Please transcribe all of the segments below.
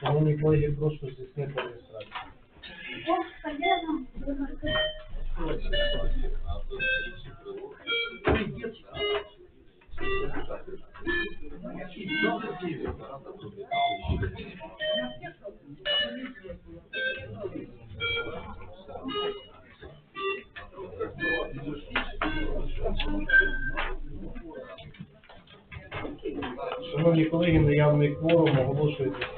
Шановні колеги, прошу здійснити реєстрацію. Шановні колеги, наявний кворум оголошується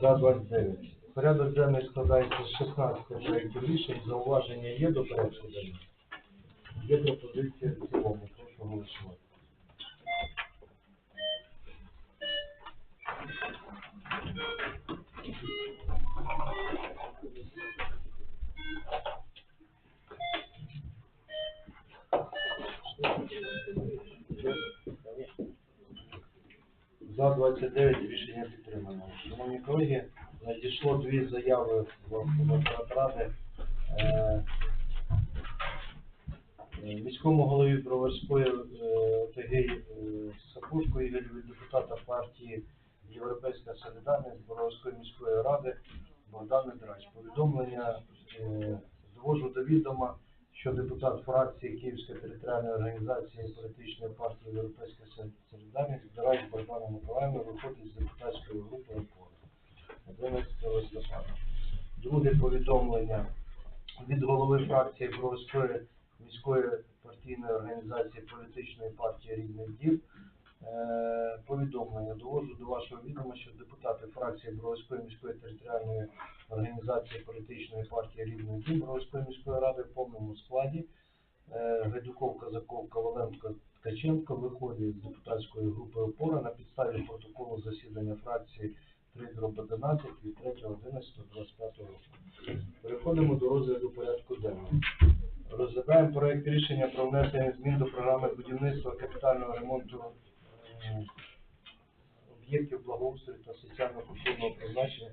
К-29. Порядок денний складається з 16 проєктів рішень. Зауваження є до порядку денного? Є пропозиція в цілому. Прошу голосувати. За 29 рішення підтримано. Шановні колеги, надійшло дві заяви в ради. Е, Міському голові Броварської е, ОТГ е, Сапушко Ігорю від депутата партії Європейська Солідарність Броварської міської ради Богдан Драч. Повідомлення довожу до відома, що депутат фракції Київської територіальної організації політичної партії Європейська Солідарність Драч Богдана Миколаївна виходить з депутатської групи ОПОР 11 листопада. Друге повідомлення від голови фракції Броварської міської партійної організації політичної партії Рідний Дім. Е, повідомлення доводжу до вашого відома, що депутати фракції Броварської міської територіальної організації політичної партії Рідний Дім Броварської міської ради в повному складі е, Гайдуков, Казаков, Коваленко, Ткаченко виходять з депутатської групи опора на підставі протоколу засідання фракції 3 дроб 11 від 3.11.25 року. Переходимо до розгляду порядку денного. Розглядаємо проект рішення про внесення змін до програми будівництва капітального ремонту е, об'єктів благоустрою та соціально-культурного призначення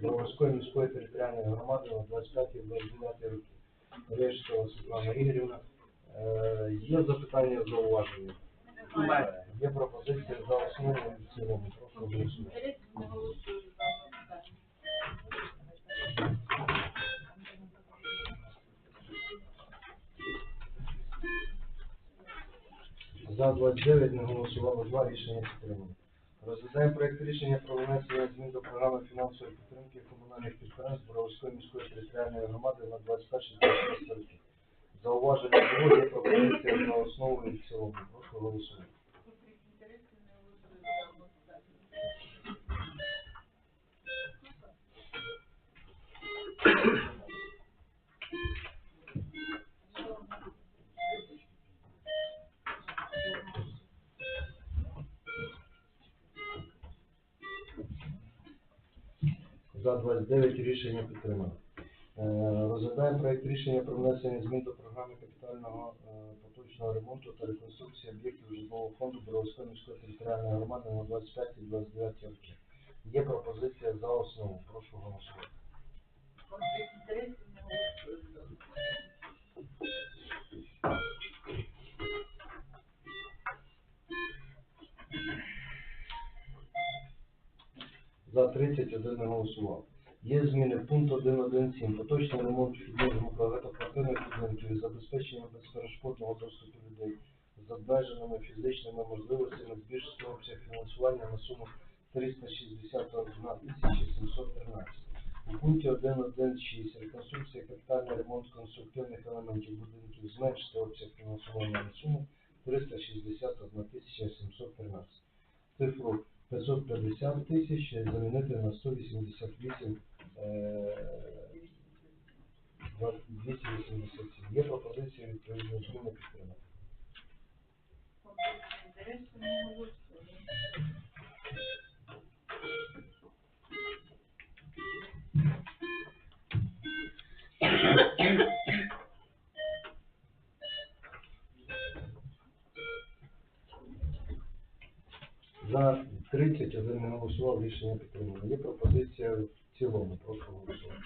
Броварської міської територіальної громади на 25-29 роки. Решта Світлана Ігорівна. Е, Є запитання, зауваження? Є пропозиція за основу 9 не голосувало 2, рішення підтримано. Розглядаємо проєкт рішення про внесення змін до програми фінансової підтримки комунальних підприємств Боровської міської територіальної громади на 21-26 роки. Зауваження було, пропозиція на основу і в цілому. Прошу голосувати. За 29 рішення підтримано. Е, Розглядаємо проект рішення про внесення змін до програми капітального е, поточного ремонту та реконструкції об'єктів житлового фонду Боровської міської територіальної громади на 25 і 29 роки. Є пропозиція за основу. Прошу голосувати. За 31 не голосував. Є зміни пункт 1.1.7. Поточний ремонт вхідних багатоквартирних будинків і забезпечення безперешкодного доступу людей з обмеженими фізичними можливостями збільшити обсяг фінансування на суму 361 713. У пункті 1.1.6 реконструкція капітальний ремонт конструктивних елементів будинків зменшити обсяг фінансування на суму 361 713. Цифру 550 тисяч замінити на 188 е, 287. Є пропозиція відповідно зміни підтримати. За 31 не рішення підтримано. Є пропозиція в цілому, прошу голосувати.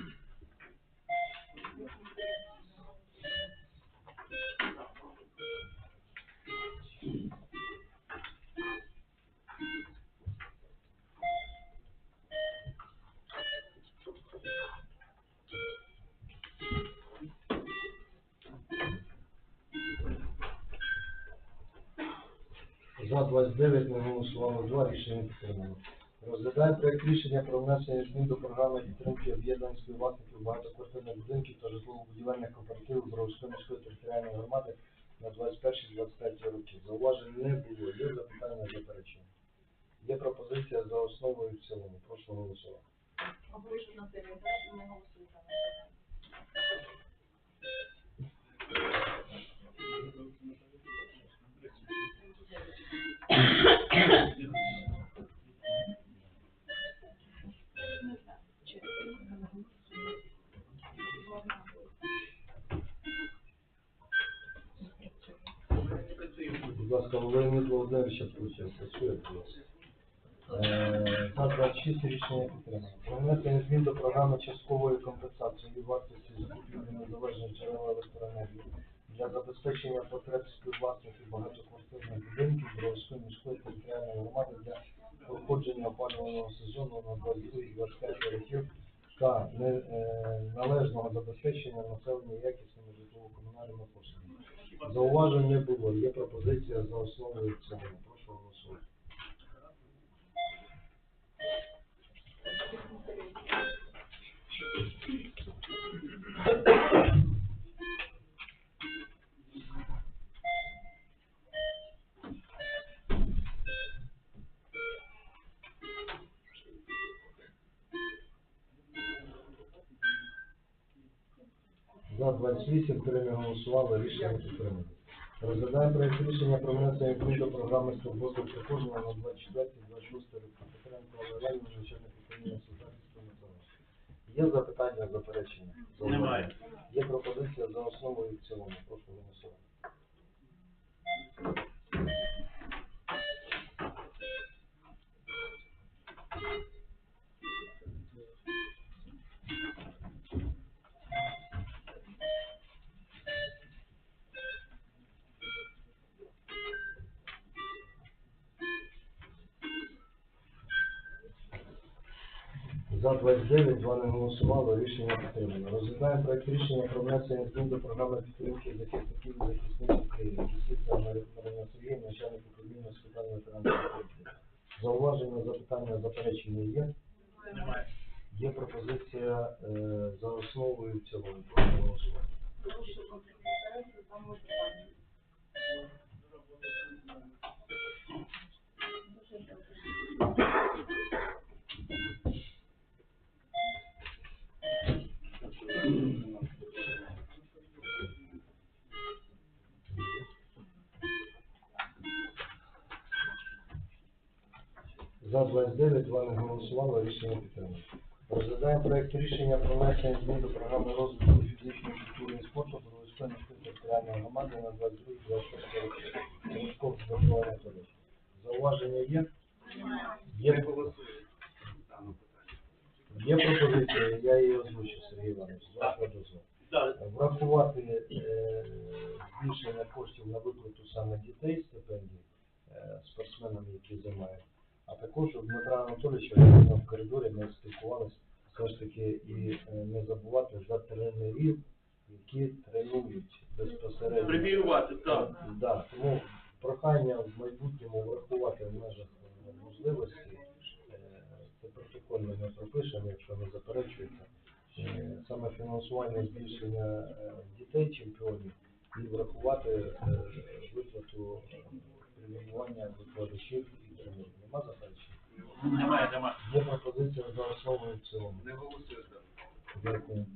За 29 не голосувало 2, рішення підтримано. Розглядаємо проект рішення про внесення змін до програми підтримки об'єднань співвласників багатоквартирних будинків та житлово-будівельних кооперативів Боровської міської територіальної громади на 21-25 роки. Зауважень не було. Є запитання заперечення. Є пропозиція за основу і в цілому. Прошу голосувати. Обрежу на так, і не голосуйте. Будь ласка, Леонід Володимирович включив. Працює, будь ласка. Е, За 26 рішення підтримано. Про внесення змін до програми часткової компенсації вартості закупівлі незалежних джерел електроенергії для забезпечення потреб співвласників багатоквартирних будинків Бровської міської територіальної громади для проходження опалювального сезону на 22-25 років та е, належного забезпечення населення якісними житлово-комунальними послугами. Зауважень не було. Є пропозиція за основу і в. Прошу голосувати. 28 три не голосували, рішення підтримано. Розглядаємо проект рішення про внесення змін до програми свободи проходження на 24-26 роки. Петренко Олег, начальник управління соціального національного. Є запитання, заперечення? Немає. Є пропозиція за основу і в цілому. Прошу голосувати. За 29, 2 не голосували, рішення підтримано. Розглядаємо проект рішення про внесення змін до програми підтримки захисників і захисниць України. Кисівця Марина Сергіївна, начальник управління з питань ветеранської політики. Зауваження, запитання, заперечення є. Немає. Є пропозиція е, за основою в цілому. Прошу голосувати. 29, два не голосували, рішення підтримано. Розглядаємо проект рішення про внесення змін до програми розвитку фізичної культури і спорту Борозької міської територіальної громади на 22-26 роки. Збудування коледж. Зауваження є? Є, є пропозиція, я її озвучу, Сергій Іванович, з вашого дозволу. Врахувати е, збільшення коштів на виплату саме дітей стипендій е, спортсменам, які займають. А також у Дмитра Анатолійовича ми в коридорі ми спілкувалися все ж таки і е, не забувати за тренерів, які тренують безпосередньо. преміювати, так. Да, тому прохання в майбутньому врахувати в межах е, можливості, е, це протокольно ми пропишемо, якщо не заперечуєте, е, саме фінансування збільшення дітей чемпіонів і врахувати виплату преміювання викладачів і тренерів. Нема заперечень? Немає, немає. Є пропозиція за основу і в цілому. Не голосує. Дякую.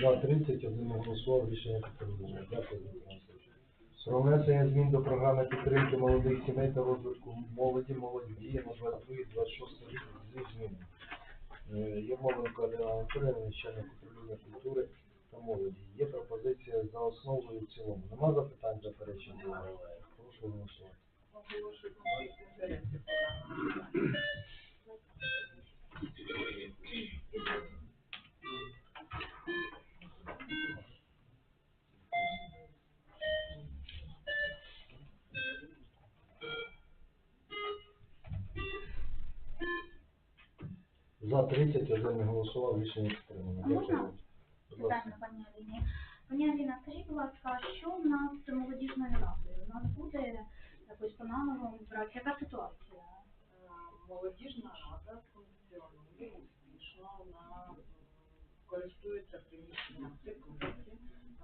За 30 один голосував, рішення підтримано. Дякую, Дмитро. Про внесення змін до програми підтримки молодих сімей та розвитку молоді, молоді діє на 22-26 рік зі змінами. Е, Є Моленко Аліна Анатоліївна, начальник управління культури та молоді. Є пропозиція за основу і в цілому. Нема запитань, заперечень? Прошу голосувати. 30 один не голосував, рішення підтримано. А можна? Дякую. Будь ласка. Питання, пані Аліні. Пані Аліна, скажіть, будь ласка, що в нас з молодіжною радою? У нас буде якось по-новому брати? Яка ситуація? Е, Молодіжна рада функціонує успішно, вона користується приміщенням теплиці,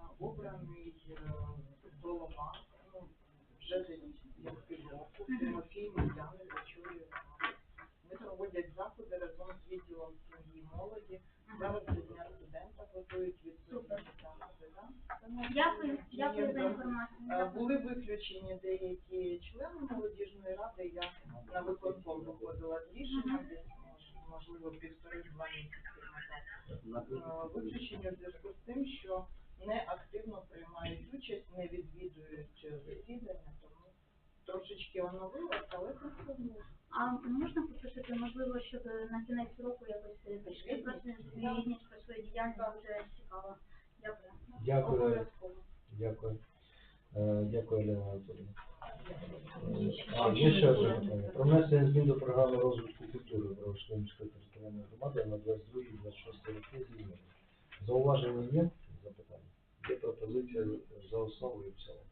Е, обраний е, голова, ну, вже Виключені деякі члени молодіжної ради. Я на виконком виходила з рішенням, десь можливо півтори-два місяці назад. Е, Виключені в зв'язку з тим, що не активно приймають участь, не відвідують е, засідання, тому трошечки оновилось, але працює. А можна попросити, можливо, щоб на кінець року якось прийшли просто звітність про свою діяльність дуже цікаво. Дякую. Дякую. Обов'язково. Дякую. Е, Дякую, Олена Анатолійовна. Е, А, є ще одне питання. Про внесення змін до програми розвитку культури міської територіальної громади на 22-26 роки зі змінами. Зауваження є? Запитання? Є пропозиція за основу і в цілому.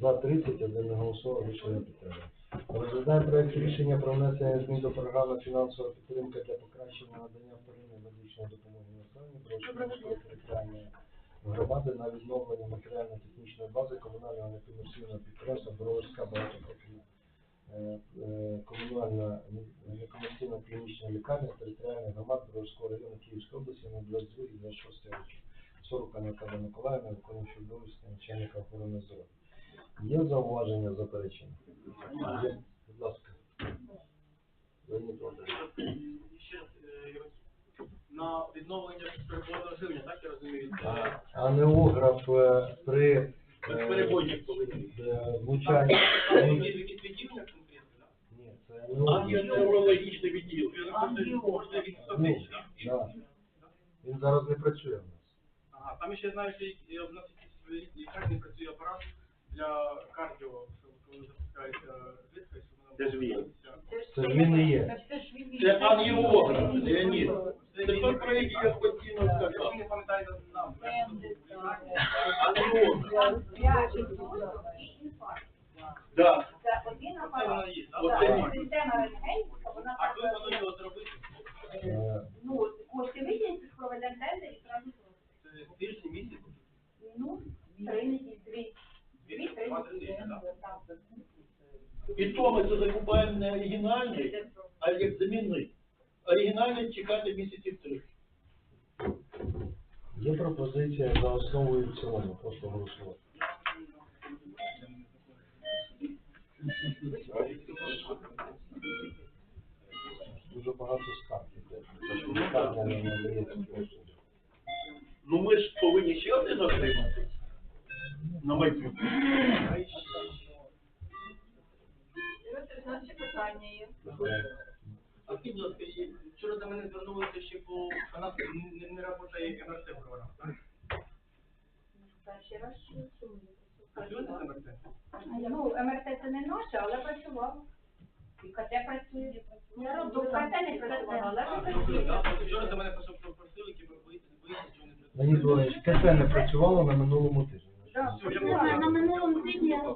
За 30, один не голосував, рішення підтримано. Розглядаємо проект рішення про внесення змін до програми фінансова підтримка для покращення надання вторинної медичної допомоги населенню Бровської територіальної громади на відновлення матеріально-технічної бази комунального некомерційного підприємства Броварська багатопрофільна е, е, комунальна некомерційна клінічна лікарня територіальної громади Броварського району Київської області на 22 і 26 роки. Сорока Наталя Миколаївна, виконуючий обов'язки начальника охорони здоров'я. Є зауваження, заперечення? Є. Будь ласка. Леонід Володимирович. На відновлення перебування живлення, так я розумію? А- Анеограф е, при Безперебойник повинен. е, влучанні. Якісь відділення конкретно. Ні, це. Можна Ну, так? да. Він зараз не працює в нас. Ага, там ще знаю, що у нас якийсь лікарні працює апарат для кардіо, коли запускається рідкість, щоб Це ж він. Це ж він не є. Це ангіограф, Леонід. Це той, про який я ви сказав. не пам'ятаєте нам, Ангіограф. Да. Це один апарат. воно є. да? Оце Так, ні. Система рентгенівська, вона А коли воно його зробити? Ну, кошти виділять, проведемо тендер і зразу. Це тиждень, місяць? Ну, три дві. І то ми це закупаємо не оригінальний, а як замінний. Оригінальний чекати місяців три. Є пропозиція за основу і в цілому. Прошу голосувати. Дуже багато надається послуги. Ну ми ж повинні ще один отримати. На майбутнє. У нас ще питання є. Е, А скажіть, будь ласка, вчора до мене звернулися ще по, у нас не, не працює МРТ програма, так? Так, ще раз, що чому? Працюєте з МРТ? Ну, МРТ це не наше, але працював. І КТ працює. Я роблю, КТ не працювала, але працює. Вчора до мене просто які ви боїтеся, боїтеся, що не працює. Леонід Володимирович, КТ не працювало на минулому тижні. На минулому тижні я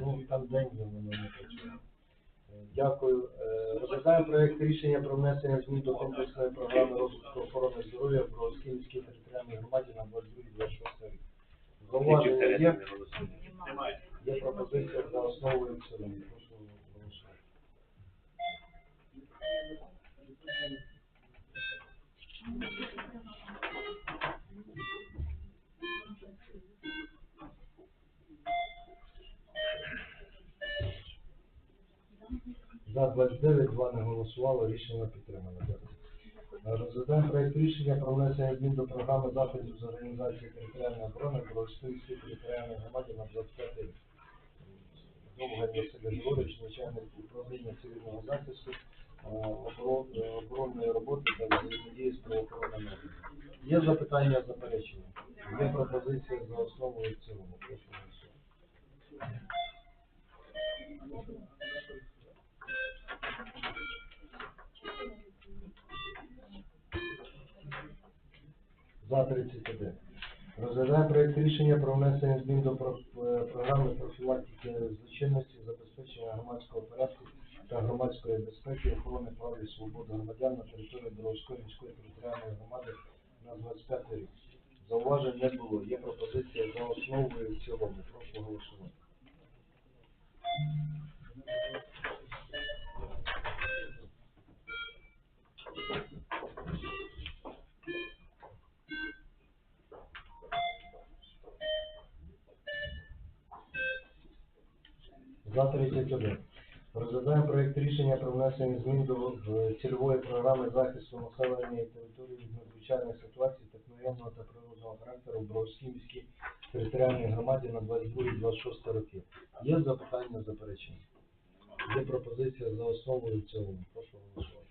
Ну, там день. Е, Дякую. Е, Розглядаємо проект рішення про внесення змін до комплексної програми розвитку охорони здоров'я в Бровській міській територіальній громаді на 22-26 рік. Зауваження є? Немає. Є пропозиція за основу і в цілому. Прошу голосувати. За 29, два не голосувало, рішення підтримано. Е, Розглядаємо проект рішення про внесення змін до програми заходів з організації територіальної оборони про Бровської територіальної громади на 25 рік. Довгань Василь Григорович, начальник управління цивільного захисту, е, е, оборонної роботи та взаємодії з правоохоронними органами. Є запитання, заперечення? Є пропозиція за основу і в цілому. Прошу голосувати. За 31. Розглядаємо проєкт рішення про внесення змін до е, програми профілактики злочинності, забезпечення громадського порядку та громадської безпеки, охорони прав і свобод громадян на території Боровської міської територіальної громади на 25 рік. Зауважень не було. Є пропозиція за основу і в цілому. Прошу голосувати. За 31. Розглядаємо проєкт рішення про внесення змін до е, цільової програми захисту населення і території від надзвичайних ситуацій техногенного та природного характеру в Бровській міській територіальній громаді на 22-26 роки. Є запитання, заперечення? Є пропозиція за основу і цілому. Прошу голосувати.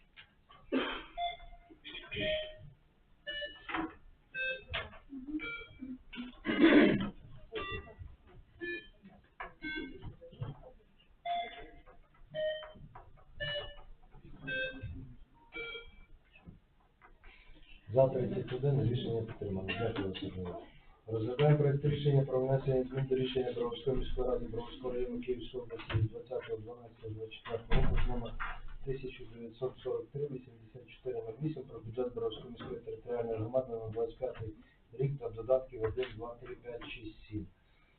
За 31 рішення підтримано. Дякую, Ігорович. Розглядаємо проект рішення про внесення змін до рішення Бровської міської ради Бровського району Київської області від 20.12.24 року з номер 1943-8408 про бюджет Бровської міської територіальної громади на 25 рік та додатків 1, 2, 3, 5, 6, 7.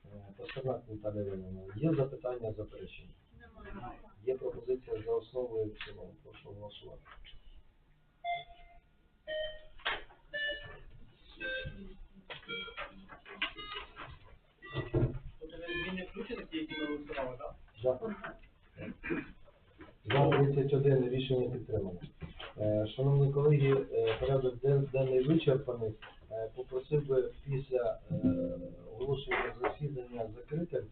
Е, Пастернак Наталія Іванівна, є запитання, заперечення? Є пропозиція за основу і в цілому. Прошу голосувати. Тобто він не включений, ті, які ми голосували, так? За. За 31 рішення підтримано. Е, Шановні колеги, е, порядок денний вичерпаний. Е, Попросив би після оголошення засідання закритим,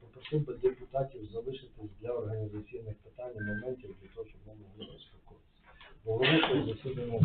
попросив би депутатів залишитись для організаційних питань моментів для того, щоб ми могли розпокоїтися. Голову засідання.